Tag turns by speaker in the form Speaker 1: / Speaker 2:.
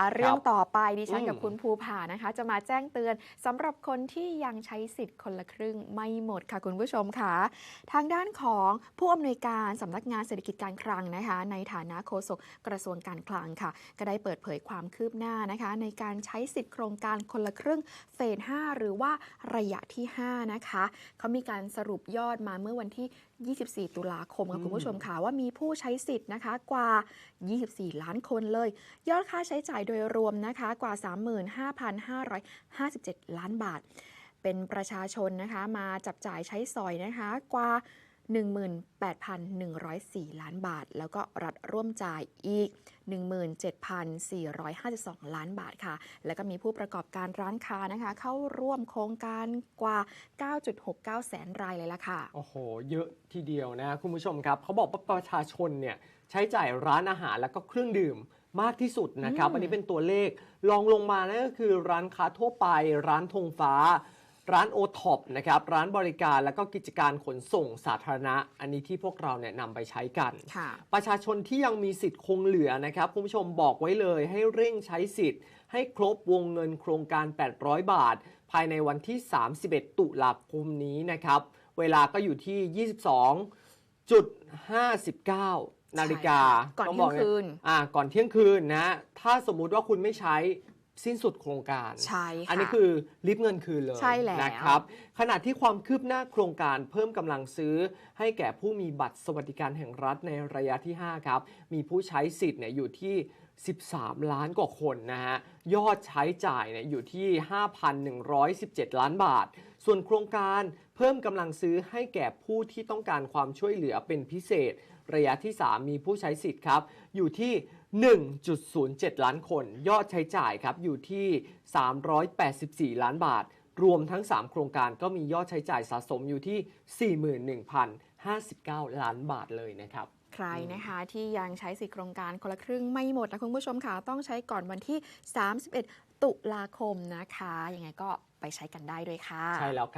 Speaker 1: อะเรื่องต่อไปดิฉัน
Speaker 2: อืม
Speaker 1: กับคุณภูผานะคะ จะมาแจ้งเตือนสำหรับคนที่ยังใช้สิทธิ์คนละครึ่งไม่หมดค่ะคุณผู้ชมค่ะ ทางด้านของผู้อำนวยการสำนักงานเศรษฐกิจการคลังนะคะ ในฐานะโฆษกกระทรวงการคลังค่ะ ก็ได้เปิดเผยความคืบหน้านะคะ ในการใช้สิทธิ์โครงการคนละครึ่งเฟส 5 หรือว่าระยะที่ 5 นะคะเขามีการสรุปยอดมาเมื่อวันที่ 24 ตุลาคมค่ะคุณผู้ชมค่ะว่ามีผู้ใช้สิทธิ์นะคะกว่า 24 ล้านคนเลย ยอดค่าใช้จ่ายโดยรวมนะคะกว่า 35,557 ล้านบาท เป็นประชาชนนะคะมาจับจ่ายใช้สอยนะคะกว่า 18,104 ล้านบาท แล้วก็รัฐร่วมจ่ายอีก 17,452 ล้านบาทค่ะ แล้วก็มีผู้ประกอบการร้านค้านะคะ เข้าร่วมโครงการกว่า 9.69 แสนรายเลยล่ะค่ะ
Speaker 2: โอ้โห เยอะทีเดียวนะคุณผู้ชมครับ เขาบอกว่าประชาชนเนี่ยใช้จ่ายร้านอาหารแล้วก็เครื่องดื่ม มากที่สุดนะครับ
Speaker 1: อืม
Speaker 2: อันนี้เป็นตัวเลขลองลงมานั่นก็คือร้านค้าทั่วไป ร้านธงฟ้า ร้านโอท็อปนะครับ ร้านบริการแล้วก็กิจการขนส่งสาธารณะ อันนี้ที่พวกเราเนี่ยนำไปใช้กัน
Speaker 1: ค่ะ
Speaker 2: ประชาชนที่ยังมีสิทธิ์คงเหลือนะครับคุณผู้ชมบอกไว้เลยให้เร่งใช้สิทธิ์ ให้ครบวงเงินโครงการ 800 บาท ภายในวันที่ 31 ตุลาคมนี้นะครับ เวลาก็อยู่ที่ 22.59 นาฬิกา
Speaker 1: ก่อน
Speaker 2: ต้ง
Speaker 1: เที่
Speaker 2: บ
Speaker 1: ย
Speaker 2: ก
Speaker 1: งคืน
Speaker 2: อ่าก่อนเที่ยงคืนนะถ้าสมมุติว่าคุณไม่ใช้ สิ้นสุดโครงการ
Speaker 1: ใช่ค่ะ
Speaker 2: อันนี้คือริบเงินคืนเลย
Speaker 1: ใช่แล้ว
Speaker 2: นะครับขณะที่ความคืบหน้าโครงการเพิ่มกำลังซื้อ ให้แก่ผู้มีบัตรสวัสดิการแห่งรัฐในระยะที่ 5 ครับ มีผู้ใช้สิทธิ์เนี่ยอยู่ที่ 13 ล้านกว่าคนนะฮะ ยอดใช้จ่ายเนี่ยอยู่ที่ 5,117 ล้านบาท ส่วนโครงการเพิ่มกำลังซื้อให้แก่ผู้ที่ต้องการความช่วยเหลือเป็นพิเศษ ระยะที่ 3 มีผู้ใช้สิทธิ์ครับ อยู่ที่ 1.07 ล้านคน ยอดใช้จ่ายครับอยู่ที่ 384 ล้านบาท รวมทั้ง 3 โครงการก็มียอดใช้จ่ายสะสมอยู่ที่ 41,059 ล้านบาทเลยนะครับ
Speaker 1: ใครนะคะที่ยังใช้สิทธิโครงการคนละครึ่งไม่หมดนะคุณผู้ชมค่ะ ต้องใช้ก่อนวันที่ 31 ตุลาคมนะคะ ยังไงก็ไปใช้กันได้ด้วยค่ะ
Speaker 2: ใช่แล้วครับ